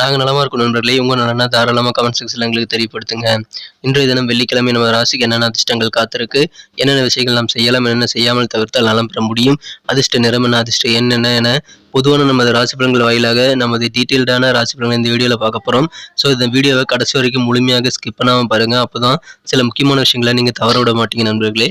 நாங்கள் நலமாக இருக்கோம் நண்பர்களே. உங்கள் நலனா தாராளமாக கமெண்ட் செக்ஷனில் எங்களுக்கு தெரியப்படுத்துங்க. இன்றைய தினம் வெள்ளிக்கிழமை நம்ம ராசிக்கு என்னென்ன அதிர்ஷ்டங்கள் காத்திருக்கு என்னென்ன விஷயங்கள் நாம் செய்யலாம் என்னென்ன செய்யாமல் தவிர்த்தால் நலம் பெற முடியும் அதிர்ஷ்ட நிறம் என்ன அதிர்ஷ்டம் என்னென்ன என பொதுவான நமது ராசி பலன்கள் வாயிலாக நமது டீட்டெயில்டான ராசி பலன்கள் இந்த வீடியோவில் பார்க்க போகிறோம் ஸோ இந்த வீடியோவை கடைசி வரைக்கும் முழுமையாக ஸ்கிப் பண்ணாமல் பாருங்கள் அப்போ தான் சில முக்கியமான விஷயங்களை நீங்கள் தவற விட மாட்டீங்க நண்பர்களே.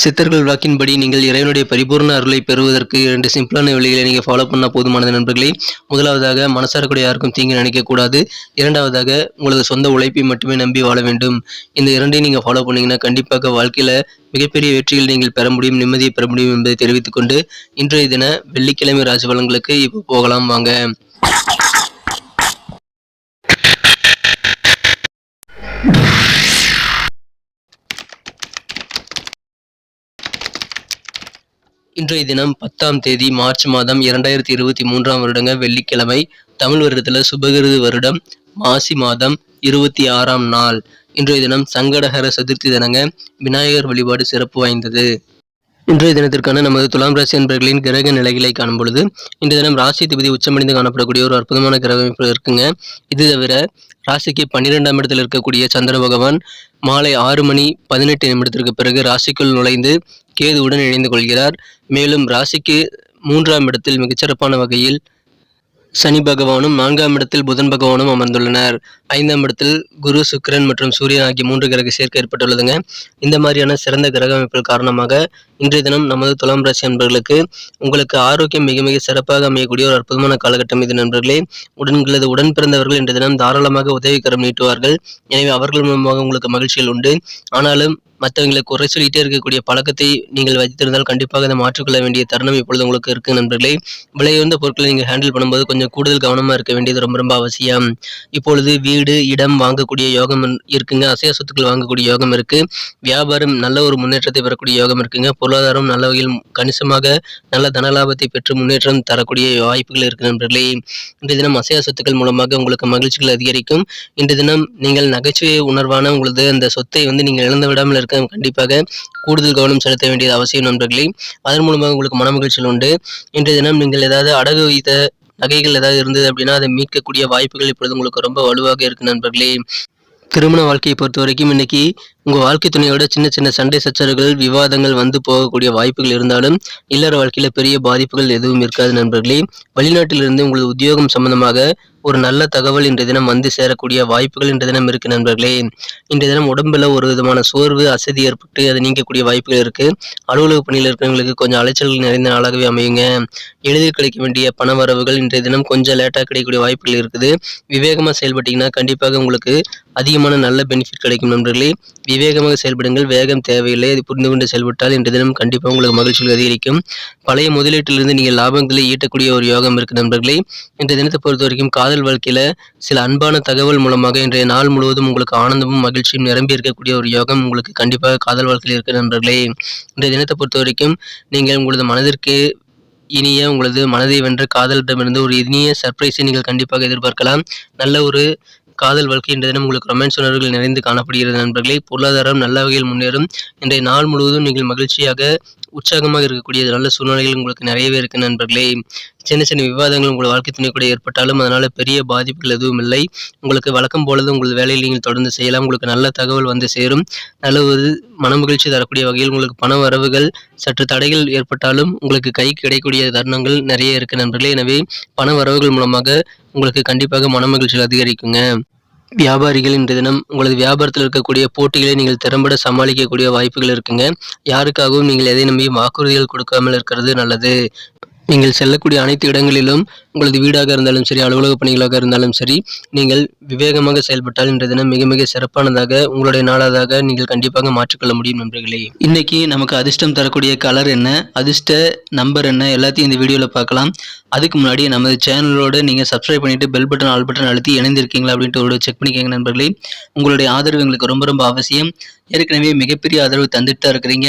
சித்தர்கள் வாக்கின்படி நீங்கள் இறைவனுடைய பரிபூர்ண அருளை பெறுவதற்கு இரண்டு சிம்பிளான வழிகளை நீங்கள் ஃபாலோ பண்ண போதுமானது நண்பர்களே. முதலாவதாக மனசார யாருக்கும் தீங்கு நினைக்கக்கூடாது. இரண்டாவதாக உங்களது சொந்த உழைப்பை மட்டுமே நம்பி வாழ வேண்டும். இந்த இரண்டையும் நீங்கள் ஃபாலோ பண்ணீங்கன்னா கண்டிப்பாக வாழ்க்கையில் மிகப்பெரிய வெற்றிகள் நீங்கள் பெற முடியும் நிம்மதியை பெற முடியும் என்பதை தெரிவித்துக்கொண்டு இன்றைய தின வெள்ளிக்கிழமை ராசி பலன்களுக்கு இப்போ போகலாம் வாங்க. இன்றைய தினம் பத்தாம் தேதி மார்ச் மாதம் இரண்டாயிரத்தி இருபத்தி மூன்றாம் வருடங்க வெள்ளிக்கிழமை தமிழ் வருடத்தில் சுபகிருது வருடம் மாசி மாதம் இருபத்தி ஆறாம் நாள். இன்றைய தினம் சங்கடகர சதுர்த்தி தினங்க விநாயகர் வழிபாடு சிறப்பு வாய்ந்தது. இன்றைய தினத்திற்கான நமது துலாம் ராசி என்பர்களின் கிரக நிலைகளை காணும் பொழுது இன்றைய தினம் ராசி திபதி உச்சமடைந்து காணப்படக்கூடிய ஒரு அற்புதமான கிரக அமைப்பு இருக்குங்க. இது தவிர ராசிக்கு பன்னிரெண்டாம் இடத்தில் இருக்கக்கூடிய சந்திர பகவான் மாலை ஆறு மணி பதினெட்டு நிமிடத்திற்கு பிறகு ராசிக்குள் நுழைந்து கேதுவுடன் இணைந்து கொள்கிறார். மேலும் ராசிக்கு மூன்றாம் இடத்தில் மிகச்சிறப்பான வகையில் சனி பகவானும் நான்காம் இடத்தில் புதன் பகவானும் அமர்ந்துள்ளனர். ஐந்தாம் இடத்தில் குரு சுக்கிரன் மற்றும் சூரியன் ஆகிய மூன்று கிரக சேர்க்கை ஏற்பட்டுள்ளதுங்க. இந்த மாதிரியான சிறந்த கிரக அமைப்புகள் காரணமாக இன்றைய தினம் நமது துலாம் ராசி நண்பர்களுக்கு உங்களுக்கு ஆரோக்கியம் மிக மிக சிறப்பாக அமையக்கூடிய ஒரு அற்புதமான காலகட்டம் இது நண்பர்களே. உடன்களது உடன் பிறந்தவர்கள் இன்றைய தினம் தாராளமாக உதவிக்கரம் நீட்டுவார்கள். எனவே அவர்கள் மூலமாக உங்களுக்கு மகிழ்ச்சிகள் உண்டு. ஆனாலும் மற்றவங்களை குறை சொல்லிட்டே இருக்கக்கூடிய பழக்கத்தை நீங்கள் வைத்திருந்தால் கண்டிப்பாக அதை மாற்றிக்கொள்ள வேண்டிய தருணம் இப்பொழுது உங்களுக்கு இருக்கு நண்பர்களே. விலையுந்த பொருட்களை நீங்கள் ஹேண்டில் பண்ணும்போது கொஞ்சம் கூடுதல் கவனமாக இருக்க வேண்டியது ரொம்ப ரொம்ப அவசியம். இப்பொழுது வீடு இடம் வாங்கக்கூடிய யோகம் இருக்குங்க. அசைய சொத்துக்கள் வாங்கக்கூடிய யோகம் இருக்கு. வியாபாரம் நல்ல ஒரு முன்னேற்றத்தை பெறக்கூடிய யோகம் இருக்குங்க. பொருளாதாரம் நல்ல வகையில் கணிசமாக நல்ல தனலாபத்தை பெற்று முன்னேற்றம் தரக்கூடிய வாய்ப்புகள் இருக்கு நண்பர்களே. இன்றைய தினம் அசைய சொத்துக்கள் மூலமாக உங்களுக்கு மகிழ்ச்சிகள் அதிகரிக்கும். இன்றைய தினம் நீங்கள் நகைச்சுவை உணர்வான உங்களது அந்த சொத்தை வந்து நீங்கள் இழந்து விடாமல் இருக்க கண்டிப்பாக கூடுதல் கவனம் செலுத்த வேண்டியது அவசியம் நண்பர்களே. அதன் மூலமாக உங்களுக்கு மன உண்டு. இன்றைய தினம் நீங்கள் ஏதாவது அடகு வைத்த நகைகள் ஏதாவது இருந்தது அப்படின்னா அதை மீட்கக்கூடிய வாய்ப்புகள் இப்பொழுது உங்களுக்கு ரொம்ப வலுவாக இருக்கு நண்பர்களே. திருமண வாழ்க்கையை பொறுத்த வரைக்கும் இன்னைக்கு உங்கள் வாழ்க்கை துணையோட சின்ன சின்ன சண்டை சச்சரவுகள் விவாதங்கள் வந்து போகக்கூடிய வாய்ப்புகள் இருந்தாலும் இல்லற வாழ்க்கையில் பெரிய பாதிப்புகள் எதுவும் இருக்காது நண்பர்களே. வெளிநாட்டிலிருந்து உங்களது உத்தியோகம் சம்பந்தமாக ஒரு நல்ல தகவல் இன்றைய தினம் வந்து சேரக்கூடிய வாய்ப்புகள் இன்றைய தினம் இருக்கு நண்பர்களே. இன்றைய தினம் உடம்புல ஒரு விதமான சோர்வு அசதி ஏற்பட்டு அது நீங்கக்கூடிய வாய்ப்புகள் இருக்கு. அலுவலக பணியில் இருக்கிறவங்களுக்கு கொஞ்சம் அலைச்சல்கள் நிறைந்த நாளாகவே அமையுங்க. எளிதில் கிடைக்க வேண்டிய பண வரவுகள் இன்றைய தினம் கொஞ்சம் லேட்டாக கிடைக்கக்கூடிய வாய்ப்புகள் இருக்குது. விவேகமாக செயல்பட்டீங்கன்னா கண்டிப்பாக உங்களுக்கு அதிகமான நல்ல பெனிஃபிட் கிடைக்கும் நண்பர்களே. விவேகமாக செயல்படுங்கள் வேகம் தேவையில்லை அது புரிந்து கொண்டு செயல்பட்டால் இன்று தினம் கண்டிப்பாக உங்களுக்கு மகிழ்ச்சிகள் அதிகரிக்கும். பழைய முதலீட்டிலிருந்து நீங்கள் லாபங்களை ஈட்டக்கூடிய ஒரு யோகம் இருக்கு நண்பர்களே. இன்றைய தினத்தை பொறுத்த வரைக்கும் காதல் வாழ்க்கையில் சில அன்பான தகவல் மூலமாக இன்றைய நாள் முழுவதும் உங்களுக்கு ஆனந்தமும் மகிழ்ச்சியும் நிரம்பி இருக்கக்கூடிய ஒரு யோகம் உங்களுக்கு கண்டிப்பாக காதல் வாழ்க்கையில் இருக்கு நண்பர்களே. இன்றைய தினத்தை பொறுத்த வரைக்கும் நீங்கள் உங்களது மனதிற்கு இனிய உங்களது மனதை வென்ற காதலிடமிருந்து ஒரு இனிய சர்ப்ரைஸை நீங்கள் கண்டிப்பாக எதிர்பார்க்கலாம். நல்ல ஒரு காதல் வாழ்க்கை இன்றைய தினம் உங்களுக்கு ரொமான்ஸ் உணர்வுகள் நிறைந்து காணப்படுகிறது நண்பர்களே. பொருளாதாரம் நல்ல வகையில் முன்னேறும். இன்றைய நாள் முழுவதும் நீங்கள் மகிழ்ச்சியாக உற்சாகமாக இருக்கக்கூடிய நல்ல சூழ்நிலைகள் உங்களுக்கு நிறையவே இருக்கு நண்பர்களே. சின்ன சின்ன விவாதங்கள் உங்கள் வாழ்க்கை துணை கூட ஏற்பட்டாலும் அதனால பெரிய பாதிப்புகள் எதுவும் இல்லை. உங்களுக்கு வழக்கம் போலது உங்கள் வேலையில் நீங்கள் தொடர்ந்து செய்யலாம். உங்களுக்கு நல்ல தகவல் வந்து சேரும். நல்ல ஒரு மனமகிழ்ச்சி தரக்கூடிய வகையில் உங்களுக்கு பண வரவுகள் சற்று தடைகள் ஏற்பட்டாலும் உங்களுக்கு கை கிடைக்கக்கூடிய தருணங்கள் நிறைய இருக்கு நண்பர்களே. எனவே பண வரவுகள் மூலமாக உங்களுக்கு கண்டிப்பாக மனமகிழ்ச்சிகள் அதிகரிக்குங்க. வியாபாரிகள் இன்றைய தினம் உங்களது வியாபாரத்தில் இருக்கக்கூடிய போட்டிகளை நீங்கள் திறம்பட சமாளிக்கக்கூடிய வாய்ப்புகள் இருக்குங்க. யாருக்காகவும் நீங்கள் எதை நம்பியும் வாக்குறுதிகள் கொடுக்காமல் இருக்கிறது நல்லது. நீங்கள் செல்லக்கூடிய அனைத்து இடங்களிலும் உங்களது வீடாக இருந்தாலும் சரி அலுவலக பணிகளாக இருந்தாலும் சரி நீங்கள் விவேகமாக செயல்பட்டால் இன்றைய தினம் மிக மிக சிறப்பானதாக உங்களுடைய நாளாதாக நீங்கள் கண்டிப்பாக மாற்றிக்கொள்ள முடியும் நண்பர்களே. இன்னைக்கு நமக்கு அதிர்ஷ்டம் தரக்கூடிய கலர் என்ன அதிர்ஷ்ட நம்பர் என்ன எல்லாத்தையும் இந்த வீடியோவில் பார்க்கலாம். அதுக்கு முன்னாடி நமது சேனலோடு நீங்கள் சப்ஸ்கிரைப் பண்ணிட்டு பெல் பட்டன் ஆல் பட்டன் அழுத்தி இணைந்திருக்கீங்களா அப்படின்ட்டு ஒரு செக் பண்ணிக்கோங்க நண்பர்களே. உங்களுடைய ஆதரவு எங்களுக்கு ரொம்ப ரொம்ப அவசியம். ஏற்கனவே மிகப்பெரிய ஆதரவு தந்துட்டு தான் இருக்கிறீங்க.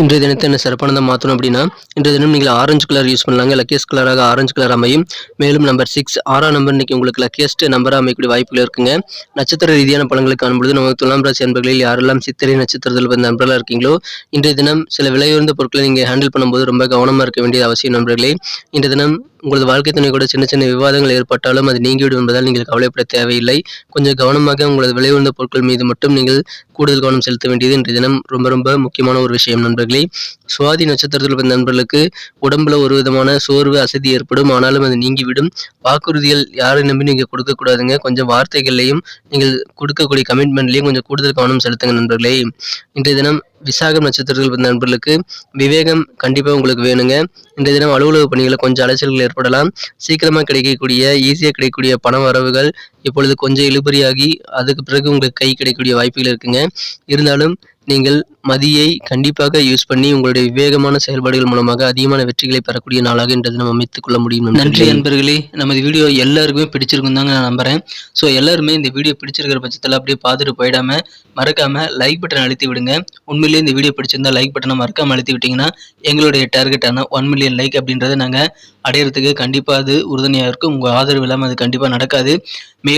இன்றைய தினத்தை என்ன சிறப்பானதாக மாற்றணும் அப்படின்னா இன்றைய தினம் நீங்கள் ஆரஞ்சு கலர் யூஸ் பண்ணலாங்க. லக்கியஸ்ட் கலராக ஆரஞ்சு கலர் அமையும். மேலும் நம்பர் சிக்ஸ் ஆறாம் நம்பர் இன்னைக்கு உங்களுக்கு லக்கியஸ்ட் நம்பராக அமைக்கக்கூடிய வாய்ப்புகள் இருக்குங்க. நட்சத்திர ரீதியான பழங்களை காணும்பொழுது நமக்கு துலாம் ராசி அன்பர்களில் யாரெல்லாம் சித்திரை நட்சத்திரத்தில் பிறந்த நண்பர்களாக இருக்கீங்களோ இன்றைய தினம் சில விலையுயர்ந்த பொருட்களை நீங்கள் ஹேண்டில் பண்ணும்போது ரொம்ப கவனமாக இருக்க வேண்டிய அவசியம் நண்பர்களே. இன்றைய தினம் உங்களது வாழ்க்கை துணை கூட சின்ன சின்ன விவாதங்கள் ஏற்பட்டாலும் அது நீங்கிவிடும் என்பதால் நீங்கள் கவலைப்பட தேவையில்லை. கொஞ்சம் கவனமாக உங்களது விலை உயர்ந்த பொருட்கள் மீது மட்டும் நீங்கள் கூடுதல் கவனம் செலுத்த வேண்டியது இன்றைய தினம் ரொம்ப ரொம்ப முக்கியமான ஒரு விஷயம் நண்பர்களே. சுவாதி நட்சத்திரத்தில் வந்த நண்பர்களுக்கு உடம்புல ஒரு விதமான சோர்வு அசதி ஏற்படும். ஆனாலும் அது நீங்கிவிடும். வாக்குறுதிகள் யாரை நம்பி நீங்கள் கொடுக்கக்கூடாதுங்க. கொஞ்சம் வார்த்தைகள்லையும் நீங்கள் கொடுக்கக்கூடிய கமிட்மெண்ட்லையும் கொஞ்சம் கூடுதல் கவனம் செலுத்துங்க நண்பர்களே. இன்றைய தினம் விசாகம் நட்சத்திரத்தில் நண்பர்களுக்கு விவேகம் கண்டிப்பாக உங்களுக்கு வேணுங்க. இன்றைய தினம் அலுவலக பணிகளில் கொஞ்சம் அலைச்சல்கள் ஏற்படலாம். சீக்கிரமாக கிடைக்கக்கூடிய ஈஸியாக கிடைக்கக்கூடிய பண வரவுகள் இப்பொழுது கொஞ்சம் இழுபறியாகி அதுக்கு பிறகு உங்களுக்கு கை கிடைக்கக்கூடிய வாய்ப்புகள் இருக்குங்க. இருந்தாலும் நீங்கள் மதியை கண்டிப்பாக யூஸ் பண்ணி உங்களுடைய விவேகமான செயல்பாடுகள் மூலமாக அதிகமான வெற்றிகளை பெறக்கூடிய நாளாக என்றதை நம்ம அமைத்துக் கொள்ள முடியும் நன்றி நண்பர்களே. நண்பர்களே நமது வீடியோ எல்லாருக்குமே பிடிச்சிருக்கும் தாங்க நான் நம்புறேன். ஸோ எல்லாருமே இந்த வீடியோ பிடிச்சிருக்கிற பட்சத்தில் அப்படியே பார்த்துட்டு போயிடாம மறக்காம லைக் பட்டன் அழுத்தி விடுங்க. உண்மையிலேயே இந்த வீடியோ பிடிச்சிருந்தா லைக் பட்டனை மறக்காம அழுத்தி விட்டீங்கன்னா எங்களுடைய டார்கெட்டான ஒன் மில்லியன் லைக் அப்படின்றத நாங்கள் அடையிறதுக்கு கண்டிப்பாக அது உறுதுணையாக இருக்கும். உங்கள் ஆதரவு இல்லாமல் அது கண்டிப்பாக நடக்காது. மேலும்